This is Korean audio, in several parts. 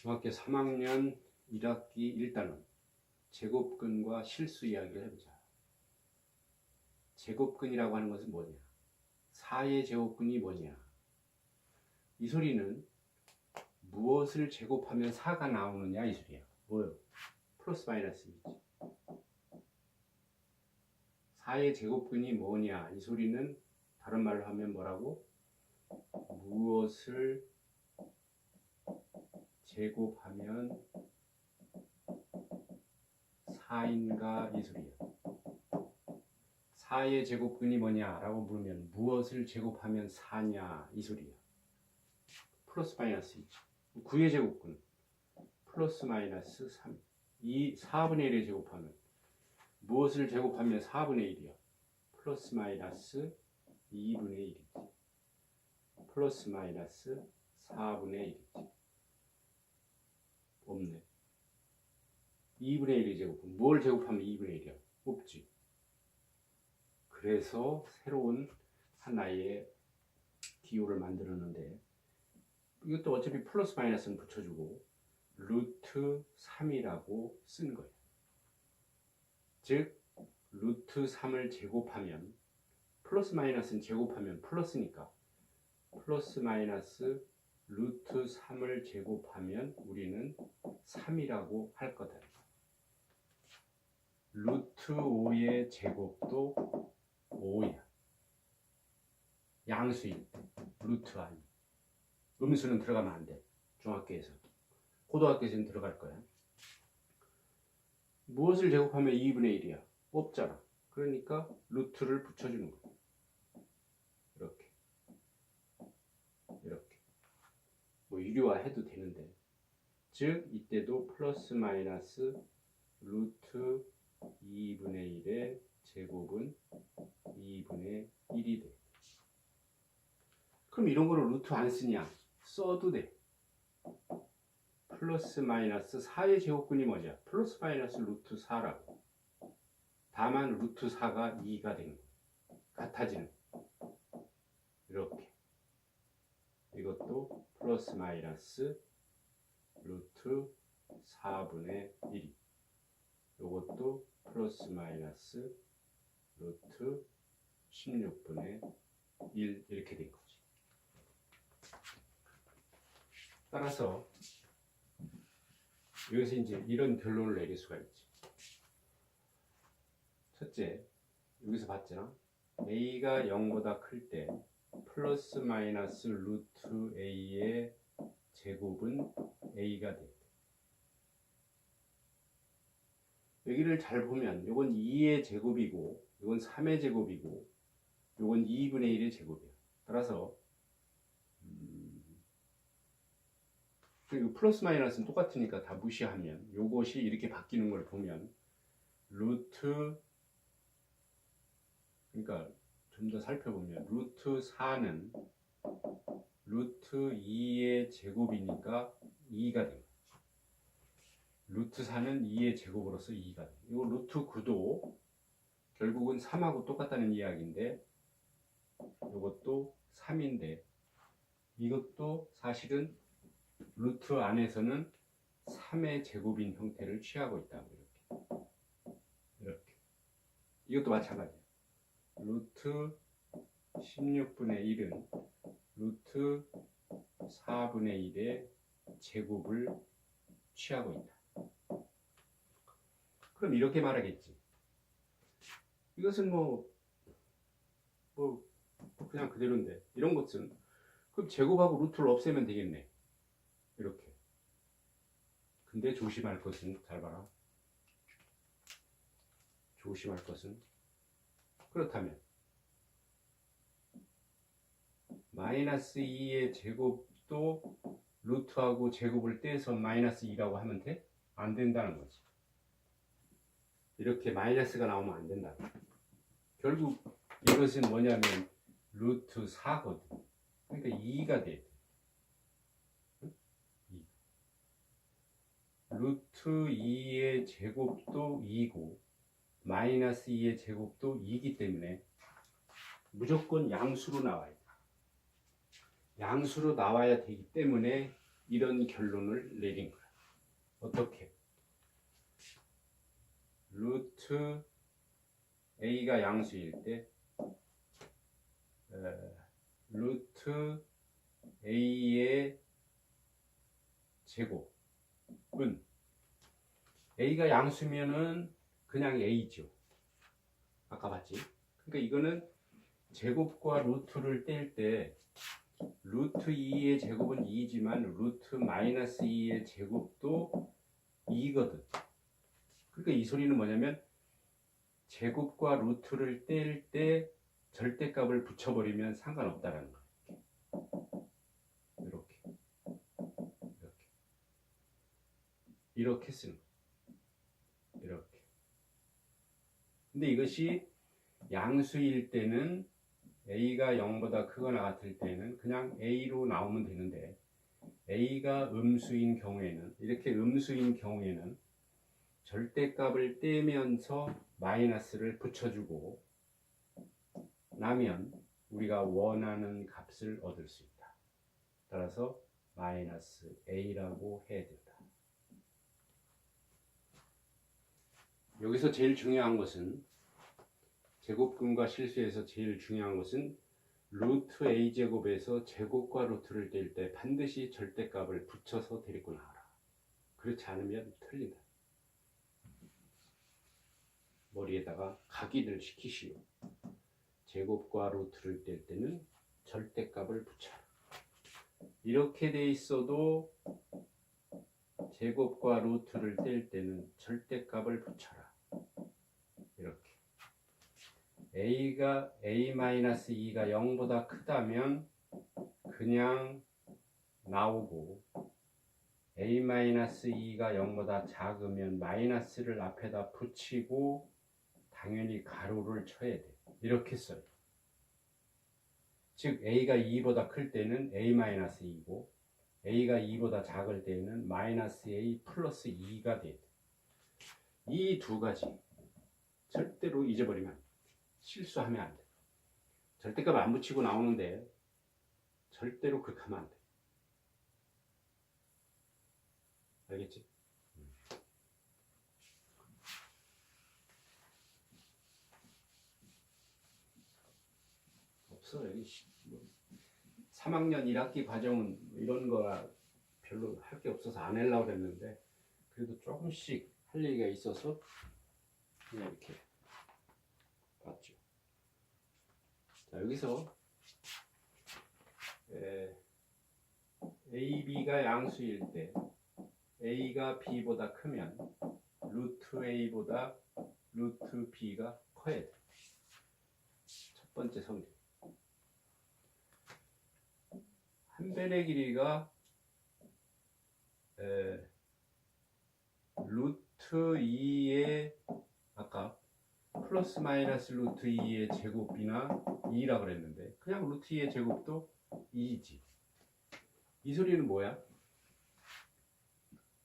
중학교 3학년 1학기 1단원 제곱근과 실수 이야기를 해보자. 제곱근이라고 하는 것은 뭐냐? 4의 제곱근이 뭐냐? 이 소리는 무엇을 제곱하면 4가 나오느냐 이 소리야. 뭐요? 플러스 마이너스이지. 4의 제곱근이 뭐냐? 이 소리는 다른 말로 하면 뭐라고? 무엇을 제곱하면 4인가 이 소리야. 4의 제곱근이 뭐냐라고 물으면 무엇을 제곱하면 4냐 이 소리야. 플러스 마이너스 2. 9의 제곱근 플러스 마이너스 3. 이 4분의 1을 제곱하면 무엇을 제곱하면 4분의 1이야. 플러스 마이너스 2분의 1이지. 플러스 마이너스 4분의 1이지. 없네. 2분의 1이 제곱은 뭘 제곱하면 2분의 1이야? 없지. 그래서 새로운 하나의 기호를 만들었는데 이것도 어차피 플러스 마이너스는 붙여주고 루트 3이라고 쓴 거예요. 즉 루트 3을 제곱하면 플러스 마이너스는 제곱하면 플러스니까 플러스 마이너스 루트 3을 제곱하면 우리는 3이라고 할 거다. 루트 5의 제곱도 5야. 양수인 루트 아니. 음수는 들어가면 안 돼. 중학교에서. 고등학교에서는 들어갈 거야. 무엇을 제곱하면 2분의 1이야? 없잖아. 그러니까 루트를 붙여주는 거야. 이렇게. 이렇게. 뭐 유리화해도 되는데. 즉 이때도 플러스 마이너스 루트 2분의 1의 제곱은 2분의 1이 돼. 그럼 이런 거를 루트 안 쓰냐? 써도 돼. 플러스 마이너스 4의 제곱근이 뭐냐? 플러스 마이너스 루트 4라고. 다만 루트 4가 2가 되는. 같아지는. 이렇게. 이것도 플러스 마이너스 루트 4분의 1이. 요것도 플러스 마이너스 루트 16분의 1 이렇게 된 거지. 따라서 여기서 이제 이런 결론을 내릴 수가 있지. 첫째, 여기서 봤잖아. a가 0보다 클 때 플러스 마이너스 루트 a의 제곱은 a가 돼. 여기를 잘 보면 이건 2의 제곱이고 이건 3의 제곱이고 이건 2분의 1의 제곱이야. 따라서 음, 그리고 플러스 마이너스는 똑같으니까 다 무시하면 이것이 이렇게 바뀌는 걸 보면 루트 그러니까 좀 더 살펴보면 루트 4는 루트 2의 제곱이니까 2가 됩니다. 루트 4는 2의 제곱으로서 2가 돼. 이거 루트 9도 결국은 3하고 똑같다는 이야기인데 이것도 3인데 이것도 사실은 루트 안에서는 3의 제곱인 형태를 취하고 있다고 이렇게 이렇게 이것도 마찬가지야. 루트 16분의 1은 루트 4분의 1의 제곱을 취하고 있다. 그럼 이렇게 말하겠지. 이것은 뭐, 뭐, 그냥 그대로인데. 이런 것은, 그럼 제곱하고 루트를 없애면 되겠네. 이렇게. 근데 조심할 것은, 잘 봐라. 조심할 것은, 그렇다면, 마이너스 2의 제곱도 루트하고 제곱을 떼서 마이너스 2라고 하면 돼? 안 된다는 거지. 이렇게 마이너스가 나오면 안 된다. 결국 이것은 뭐냐면 루트 4거든. 그러니까 2가 돼. 응? 2. 루트 2의 제곱도 2고 마이너스 2의 제곱도 2이기 때문에 무조건 양수로 나와야 돼. 양수로 나와야 되기 때문에 이런 결론을 내린 거야. 어떻게? 루트 a가 양수일 때 에, 루트 a의 제곱은 a가 양수면은 그냥 a죠. 아까 봤지? 그러니까 이거는 제곱과 루트를 뗄 때 루트 2의 제곱은 2지만 루트 마이너스 2의 제곱도 2거든. 그러니까 이 소리는 뭐냐면 제곱과 루트를 뗄 때 절대값을 붙여버리면 상관없다라는 거예요. 이렇게 이렇게 이렇게 쓰는 거예요. 이렇게. 근데 이것이 양수일 때는 a가 0보다 크거나 같을 때는 그냥 a로 나오면 되는데 a가 음수인 경우에는 이렇게 음수인 경우에는 절대값을 떼면서 마이너스를 붙여주고 나면 우리가 원하는 값을 얻을 수 있다. 따라서 마이너스 a라고 해야 된다. 여기서 제일 중요한 것은 제곱근과 실수에서 제일 중요한 것은 루트 a 제곱에서 제곱과 루트를 뗄 때 반드시 절대값을 붙여서 데리고 나와라. 그렇지 않으면 틀린다. 머리에다가 각인을 시키시오. 제곱과 루트를 뗄 때는 절대값을 붙여라. 이렇게 돼 있어도 제곱과 루트를 뗄 때는 절대값을 붙여라. A가 a-2가 0보다 크다면 그냥 나오고 a-2가 0보다 작으면 마이너스를 앞에다 붙이고 당연히 가로를 쳐야 돼. 이렇게 써요. 즉 a가 2보다 클 때는 a-2고 a가 2보다 작을 때는 마이너스 a 플러스 2가 돼. 이 두 가지 절대로 잊어버리면. 실수하면 안 돼. 절대값 안 붙이고 나오는데 절대로 그렇게 하면 안 돼. 알겠지? 없어 여기 시- 뭐 3학년 1학기 과정은 이런 거가 별로 할 게 없어서 안 하려고 그랬는데 그래도 조금씩 할 얘기가 있어서 그냥 이렇게 봤죠. 자 여기서 에, A, B가 양수일 때 A가 B보다 크면 루트 A보다 루트 B가 커야 돼. 첫 번째 성질. 한 변의 길이가 에, 루트 2의 아까 플러스 마이너스 루트 2의 제곱이나 2라 그랬는데 그냥 루트 2의 제곱도 2지. 이 소리는 뭐야?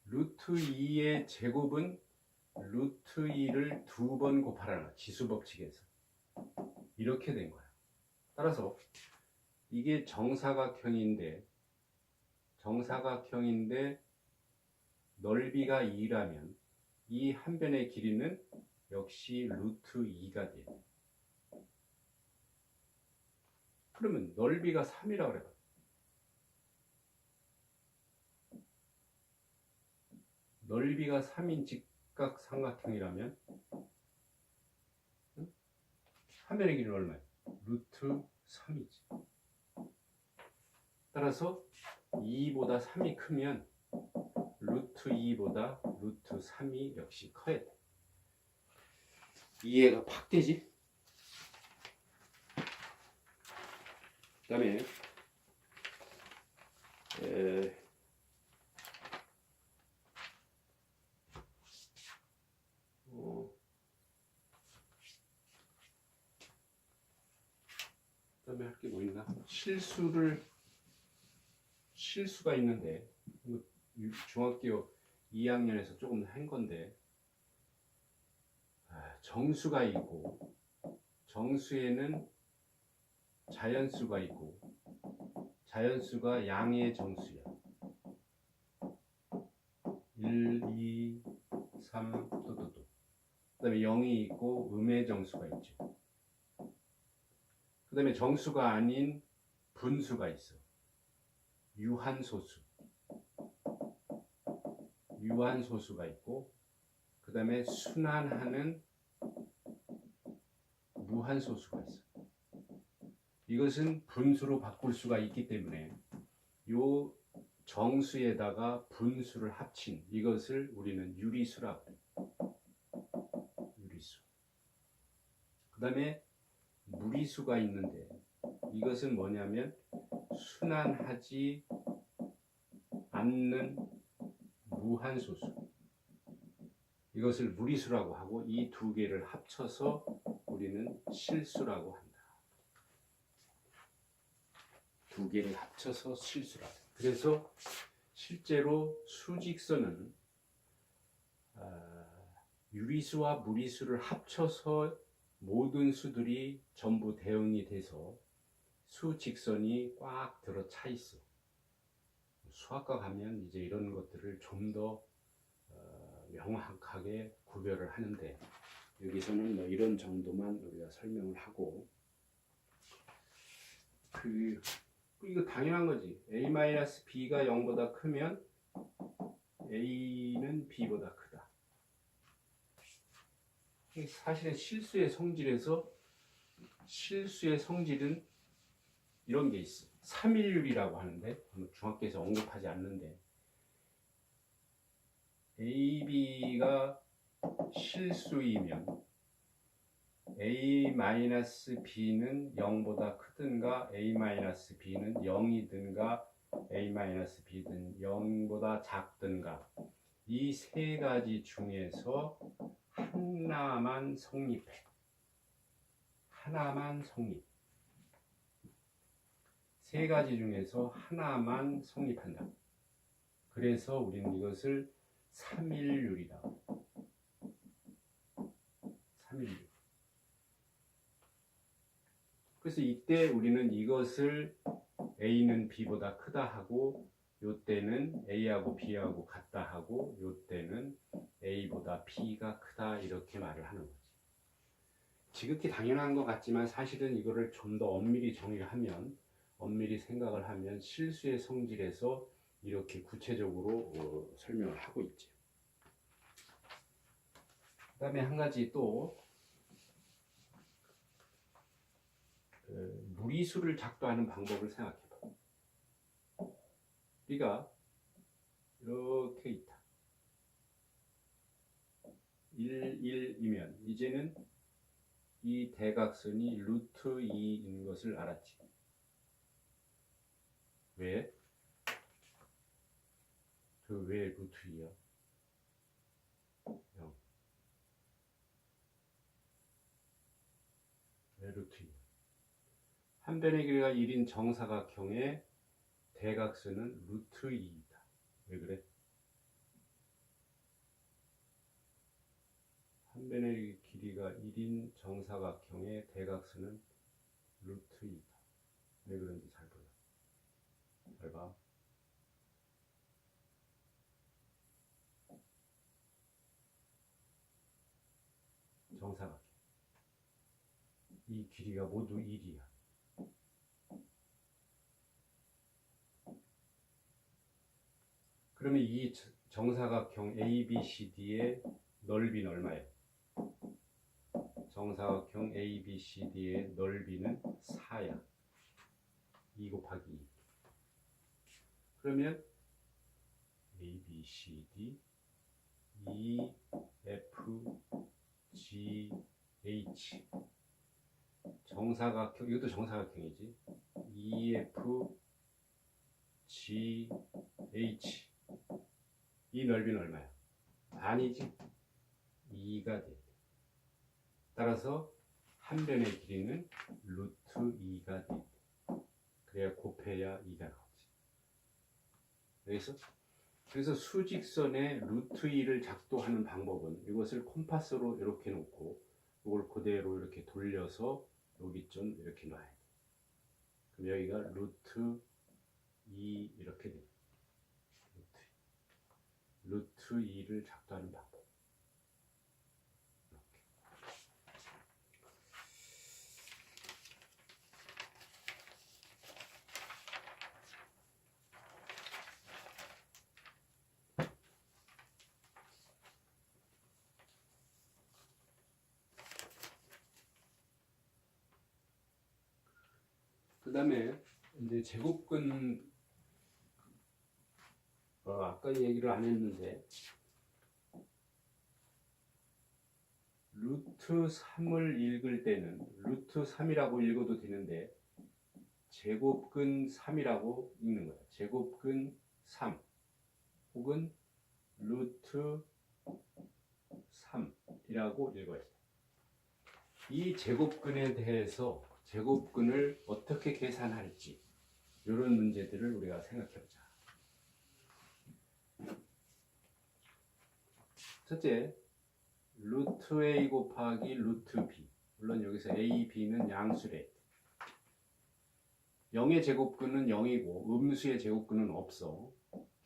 루트 2의 제곱은 루트 2를 두 번 곱하라는. 지수 법칙에서. 이렇게 된 거야. 따라서 이게 정사각형인데 정사각형인데 넓이가 2라면 이 한 변의 길이는 역시 루트 2가 돼. 그러면 넓이가 3이라 그래. 넓이가 3인 직각 삼각형이라면 응? 한 변의 길이는 얼마야? 루트 3이지. 따라서 2보다 3이 크면 루트 2보다 루트 3이 역시 커야 돼. 이해가 팍 되지? 그 다음에 에, 어, 그다음에 할 게 뭐 있나? 실수를 실수가 있는데 유- 중학교 2학년에서 조금 한 건데 아, 정수가 있고 정수에는 자연수가 있고 자연수가 양의 정수야. 1, 2, 3, 또, 또, 또. 그 다음에 0이 있고 음의 정수가 있죠. 그 다음에 정수가 아닌 분수가 있어. 유한소수. 유한소수가 있고, 그 다음에 순환하는 무한소수가 있어. 이것은 분수로 바꿀 수가 있기 때문에 요 정수에다가 분수를 합친 이것을 우리는 유리수라고 해요. 유리수. 그 다음에 무리수가 있는데 이것은 뭐냐면 순환하지 않는 무한소수. 이것을 무리수라고 하고 이 두 개를 합쳐서 우리는 실수라고 한다. 두 개를 합쳐서 실수라. 그래서 실제로 수직선은 아, 유리수와 무리수를 합쳐서 모든 수들이 전부 대응이 돼서 수직선이 꽉 들어 차 있어. 수학과 가면 이제 이런 것들을 좀더 어, 명확하게 구별을 하는데 여기서는 뭐 이런 정도만 우리가 설명을 하고 그 이거 당연한 거지. a-b가 0보다 크면 a는 b보다 크다. 사실은 실수의 성질에서 실수의 성질은 이런 게 있어. 3일률이라고 하는데 중학교에서 언급하지 않는데 AB가 실수이면 A-B는 0보다 크든가 A-B는 0이든가 A-B든 0보다 작든가 이 세 가지 중에서 하나만 성립해. 하나만 성립. 세 가지 중에서 하나만 성립한다. 그래서 우리는 이것을 3일률이다. 3일률. 그래서 이때 우리는 이것을 A는 B보다 크다 하고 요때는 A하고 B하고 같다 하고 요때는 A보다 B가 크다 이렇게 말을 하는 거지. 지극히 당연한 것 같지만 사실은 이거를 좀 더 엄밀히 정의를 하면 엄밀히 생각을 하면 실수의 성질에서 이렇게 구체적으로 어, 설명을 하고 있지. 그 다음에 한 가지 또 그 무리수를 작도하는 방법을 생각해봐. 우리가 이렇게 있다. 1, 1이면 이제는 이 대각선이 루트 2인 것을 알았지. 왜? 그 왜 루트 2야? 0. 왜 루트 2? 한 변의 길이가 1인 정사각형의 대각선은 루트 2이다. 왜 그래? 한 변의 길이가 1인 정사각형의 대각선은 루트 2다. 왜 그런지 잘 보여. 잘 봐. 정사각형. 이 길이가 모두 1이야. 그러면 이 정사각형 ABCD의 넓이는 얼마예요? 정사각형 ABCD의 넓이는 4야. 2 곱하기 2. 그러면 ABCD E F G H 정사각형 이것도 정사각형이지. E F G H. 이 넓이는 얼마야? 아니지. 2가 돼. 따라서 한 변의 길이는 루트 2가 돼. 그래야 곱해야 2가 나오지. 그래서 그래서 수직선의 루트 2를 작도하는 방법은 이것을 콤파스로 이렇게 놓고 이걸 그대로 이렇게 돌려서 여기 좀 이렇게 놔야 돼. 그럼 여기가 루트 2 이렇게 돼. 루트 2를 작도하는 방법. 이렇게. 그 다음에 이 제 제곱근 어, 아까 얘기를 안 했는데 루트 3을 읽을 때는 루트 3이라고 읽어도 되는데 제곱근 3이라고 읽는 거야. 제곱근 3 혹은 루트 3이라고 읽어야 돼. 이 제곱근에 대해서 제곱근을 어떻게 계산할지 이런 문제들을 우리가 생각해 보자. 첫째, 루트 a 곱하기 루트 b. 물론 여기서 a, b는 양수래. 0의 제곱근은 0이고 음수의 제곱근은 없어.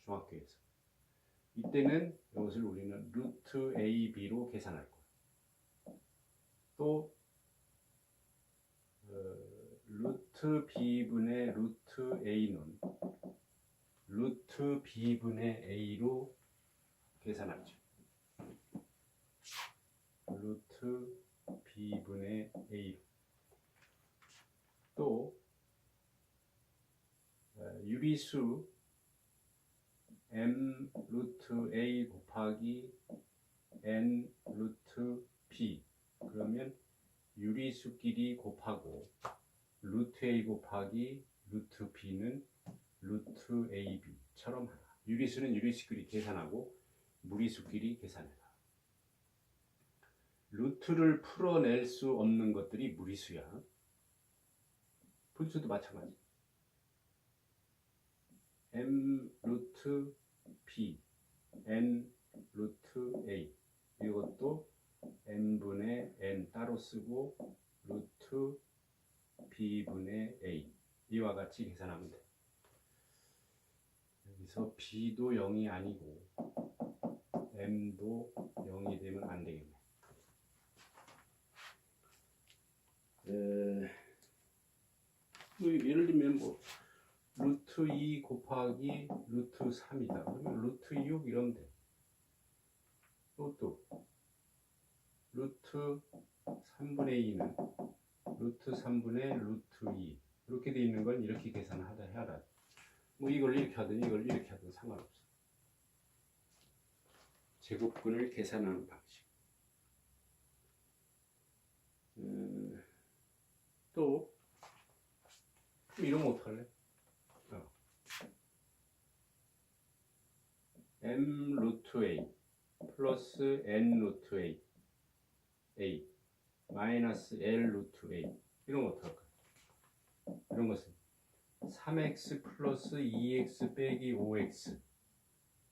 중학교에서. 이때는 이것을 우리는 루트 a, b로 계산할 거야. 또 어, 루트 b분의 루트 a는 루트 b분의 a로 계산하죠. 루트 b분의 a 또 어, 유리수 m 루트 a 곱하기 n 루트 b 그러면 유리수끼리 곱하고 루트 a 곱하기 루트 b는 루트 ab처럼 하나 유리수는 유리수끼리 계산하고 무리수끼리 계산해라 루트를 풀어낼 수 없는 것들이 무리수야. 분수도 마찬가지. m 루트 b, n 루트 a 이것도 n분의 n 따로 쓰고 루트 b분의 a 이와 같이 계산하면 돼. 여기서 b도 0이 아니고 m도 0이 되면 안 되겠네. 에, 뭐 예를 들면 뭐 루트 2 곱하기 루트 3이다. 그러면 루트 6 이러면 돼. 또 또 루트 3분의 2는 루트 3분의 루트 2 이렇게 돼 있는 건 이렇게 계산하다 해라. 뭐 이걸 이렇게 하든 이걸 이렇게 하든 상관없어. 제곱근을 계산하는 방식. 음, 또거 어떡할래? 어. m 루트 a 플러스 n 루트 a a 마이너스 l 루트 a. 이런 거 어떡할까? 이런 것은 3x 플러스 2x 빼기 5x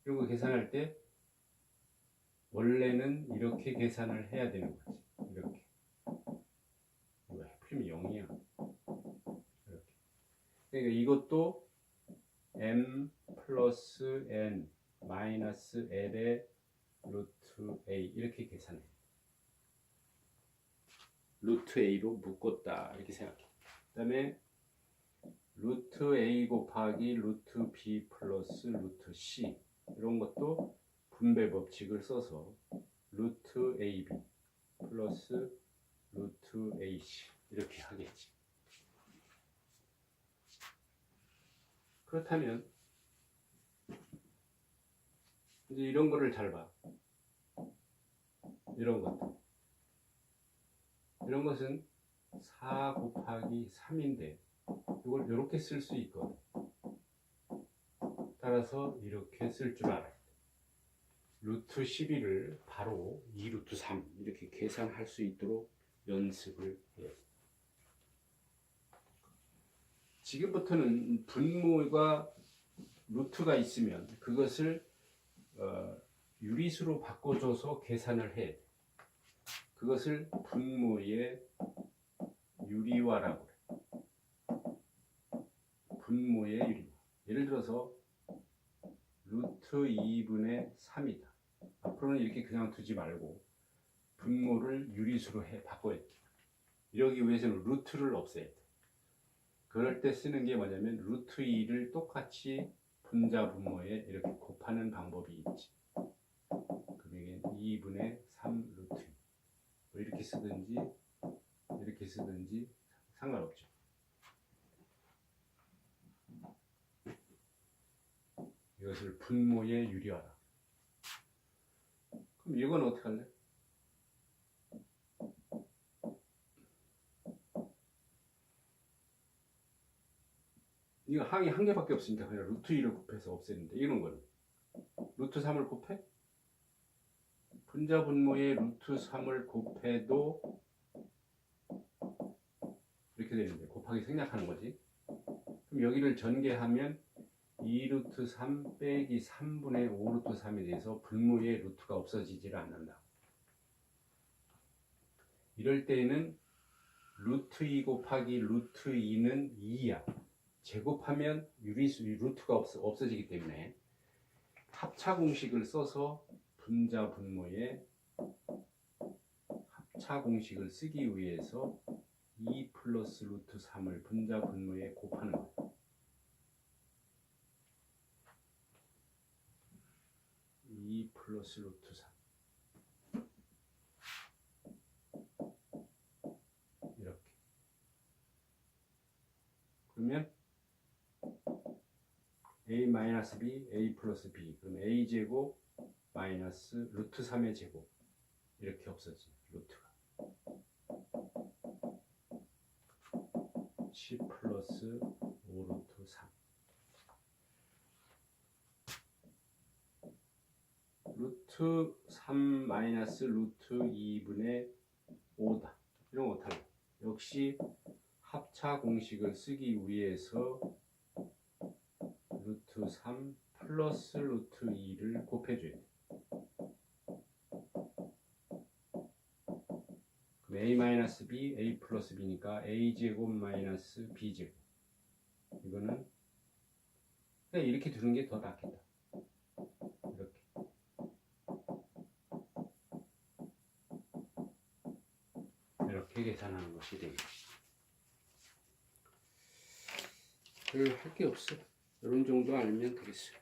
이런 거 계산할 때 원래는 이렇게 계산을 해야 되는 거지. 이렇게. 이거 해프리면 0이야. 이렇게. 그러니까 이것도 m 플러스 n 마이너스 l의 루트 a. 이렇게 계산해 루트 a로 묶었다 이렇게 생각해 그 다음에 루트 a 곱하기 루트 b 플러스 루트 c 이런 것도 분배 법칙을 써서 루트 ab 플러스 루트 ac 이렇게 하겠지. 그렇다면 이제 이런 거를 잘 봐. 이런 것도. 이런 것은 4 곱하기 3인데 이걸 이렇게 쓸 수 있거든. 따라서 이렇게 쓸 줄 알아야 돼. 루트 12를 바로 2루트 3 이렇게 계산할 수 있도록 연습을 돼. 지금부터는 분모가 루트가 있으면 그것을 어, 유리수로 바꿔줘서 계산을 돼. 그것을 분모의 유리화라고 그래. 분모의 유리화. 예를 들어서 루트 2분의 3이다. 앞으로는 이렇게 그냥 두지 말고 분모를 유리수로 해 바꿔야 돼. 이러기 위해서는 루트를 없애야 돼. 그럴 때 쓰는 게 뭐냐면 루트 2를 똑같이 분자 분모에 이렇게 곱하는 방법이 있지. 그러면 2분의 3 루트 2. 뭐 이렇게 쓰든지 이렇게 쓰든지 상관없죠. 이것을 분모에 유리하라. 그럼 이건 어떻게 할래? 이거 항이 한 개밖에 없으니까 그냥 루트 2를 곱해서 없애는데 이런 거는 루트 3을 곱해? 분자 분모에 루트 3을 곱해도 이렇게 되는데 곱하기 생략하는 거지 그럼 여기를 전개하면 2루트 3 빼기 3분의 5루트 3에 대해서 분모의 루트가 없어지질 않는다. 이럴 때에는 루트 2 곱하기 루트 2는 2야. 제곱하면 유리수 루트가 없어, 없어지기 때문에 합차 공식을 써서 분자 분모에 합차 공식을 쓰기 위해서 2 플러스 루트 3을 분자 분모에 곱하는 거야. 이 플러스 루트 3 이렇게. 그러면 a 마이너스 b, a 플러스 b. 그럼 a 제곱 마이너스 루트 3의 제곱 이렇게 없어지 루트가 10 플러스 5 루트 3 루트 3 마이너스 루트 2분의 5다. 이런 거 어떡할래? 역시 합차 공식을 쓰기 위해서 루트 3 플러스 루트 2를 곱해줘야 돼. 그럼 a 플러스 b니까 a 제곱 마이너스 b 제곱. 이거는 그냥 이렇게 두는 게 더 낫겠다. 이렇게. 이렇게 계산하는 것이 되겠죠. 별할게 없어. 이런 정도 알면 되겠어요.